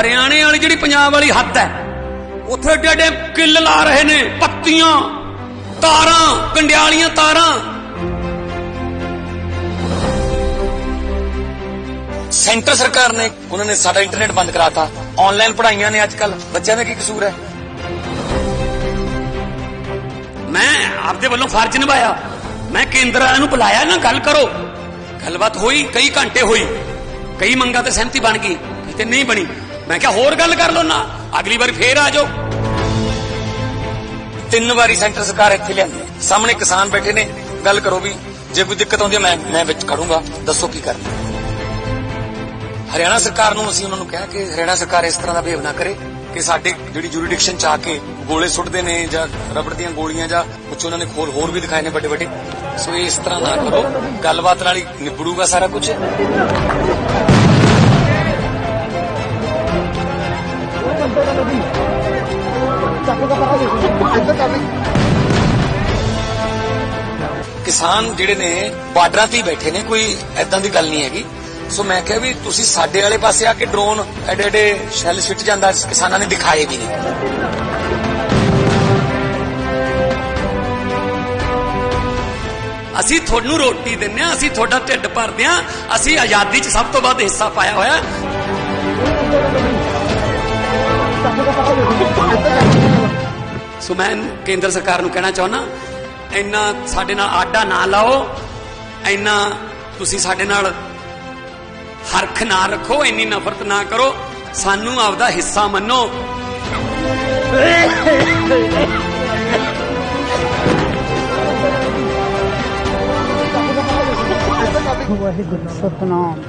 ਹਰਿਆਣੇ ਵਾਲੀ ਜਿਹੜੀ ਪੰਜਾਬ ਵਾਲੀ ਹੱਦ ਹੈ, ਉੱਥੇ ਏਡੇ ਕਿੱਲ ਲਾ ਰਹੇ ਨੇ, ਪੱਤੀਆਂ, ਤਾਰਾਂ, ਕੰਡਿਆਲੀਆਂ ਤਾਰਾਂ। ਸੈਂਟਰ ਸਰਕਾਰ ਨੇ, ਉਹਨਾਂ ਨੇ ਸਾਡਾ ਇੰਟਰਨੈਟ ਬੰਦ ਕਰਾਤਾ। ਆਨਲਾਈਨ ਪੜ੍ਹਾਈਆਂ ਨੇ ਅੱਜ ਕੱਲ ਬੱਚਿਆਂ ਦਾ ਕੀ ਕਸੂਰ ਹੈ? ਮੈਂ ਆਪਦੇ ਵੱਲੋਂ ਫਰਜ਼ ਨਿਭਾਇਆ। ਮੈਂ ਕੇਂਦਰ ਵਾਲਿਆਂ ਨੂੰ ਬੁਲਾਇਆ ਨਾ, ਗੱਲ ਕਰੋ। ਗੱਲਬਾਤ ਹੋਈ, ਕਈ ਘੰਟੇ ਹੋਈ ਕਈ ਮੰਗਾਂ ਤੇ ਸਹਿਮਤੀ ਬਣ ਗਈ ਕਿਤੇ ਨਹੀਂ ਬਣੀ। ਮੈਂ ਕਿਹਾ, ਹੋਰ ਗੱਲ ਕਰ ਲਓ ਨਾ, ਅਗਲੀ ਵਾਰ ਫੇਰ ਆ ਜਾਓ। ਤਿੰਨ ਵਾਰੀ ਸੈਂਟਰ ਸਰਕਾਰ ਇੱਥੇ ਲਿਆਂਦੀ। ਸਾਹਮਣੇ ਕਿਸਾਨ ਬੈਠੇ ਨੇ, ਗੱਲ ਕਰੋ ਵੀ, ਜੇ ਕੋਈ ਦਿੱਕਤ ਆਉਂਦੀ ਹੈ ਮੈਂ ਮੈਂ ਵਿੱਚ ਖੜੂੰਗਾ। ਦੱਸੋ ਕੀ ਕਰਨਾ। ਹਰਿਆਣਾ ਸਰਕਾਰ ਨੂੰ ਅਸੀਂ ਉਹਨਾਂ ਨੂੰ ਕਿਹਾ ਕਿ ਹਰਿਆਣਾ ਸਰਕਾਰ ਇਸ ਤਰ੍ਹਾਂ ਦਾ ਬਿਹੇਵ ਨਾ ਕਰੇ। ਕਿ ਸਾਡੇ ਜਿਹੜੀ ਜੁਰੀਡਿਕਸ਼ਨ ਚ ਆ ਕੇ ਗੋਲੇ ਸੁੱਟਦੇ ਨੇ ਜਾਂ ਰਬੜ ਦੀਆਂ ਗੋਲੀਆਂ ਜਾਂ ਕੁਝ ਉਹਨਾਂ ਨੇ ਖੋਲ ਹੋਰ ਵੀ ਦਿਖਾਏ ਨੇ ਵੱਡੇ ਵੱਡੇ। ਸੋ ਇਸ ਤਰ੍ਹਾਂ ਨਾ ਕਰੋ। ਗੱਲਬਾਤ ਨਾਲ ਹੀ ਨਿਬੜੂਗਾ ਸਾਰਾ ਕੁਝ ਕਿਸਾਨ ਜਿਹੜੇ ਨੇ ਬਾਰਡਰਾਂ ਤੇ ਬੈਠੇ ਨੇ, ਕੋਈ ਐਦਾਂ ਦੀ ਗੱਲ ਨਹੀਂ ਹੈਗੀ। ਸੋ ਮੈਂ ਕਿਹਾ ਵੀ ਤੁਸੀਂ ਸਾਡੇ ਵਾਲੇ ਪਾਸੇ ਆ ਕੇ ਡਰੋਨ ਐਡੇ ਐਡੇ ਸ਼ੈਲ ਸਿੱਟ ਜਾਂਦਾ, ਕਿਸਾਨਾਂ ਨੇ ਦਿਖਾਏ ਵੀ ਨਹੀਂ। ਅਸੀਂ ਤੁਹਾਨੂੰ ਰੋਟੀ ਦਿੰਨੇ ਆ ਅਸੀਂ ਤੁਹਾਡਾ ਢਿੱਡ ਭਰਦੇ ਆ ਅਸੀਂ ਆਜ਼ਾਦੀ 'ਚ ਸਭ ਤੋਂ ਵੱਧ ਹਿੱਸਾ ਪਾਇਆ ਹੋਇਆ। ਸੋ ਮੈਂ ਕੇਂਦਰ ਸਰਕਾਰ ਨੂੰ ਕਹਿਣਾ ਚਾਹੁੰਦਾ, ਇੰਨਾ ਸਾਡੇ ਨਾਲ ਆਡਾ ਨਾ ਲਾਓ, ਇੰਨਾ ਤੁਸੀਂ ਸਾਡੇ ਨਾਲ ਹਰਖ ਨਾ ਰੱਖੋ ਇੰਨੀ ਨਫ਼ਰਤ ਨਾ ਕਰੋ। ਸਾਨੂੰ ਆਪਦਾ ਹਿੱਸਾ ਮੰਨੋ। ਵਾਹਿਗੁਰੂ ਸਤਨਾਮ।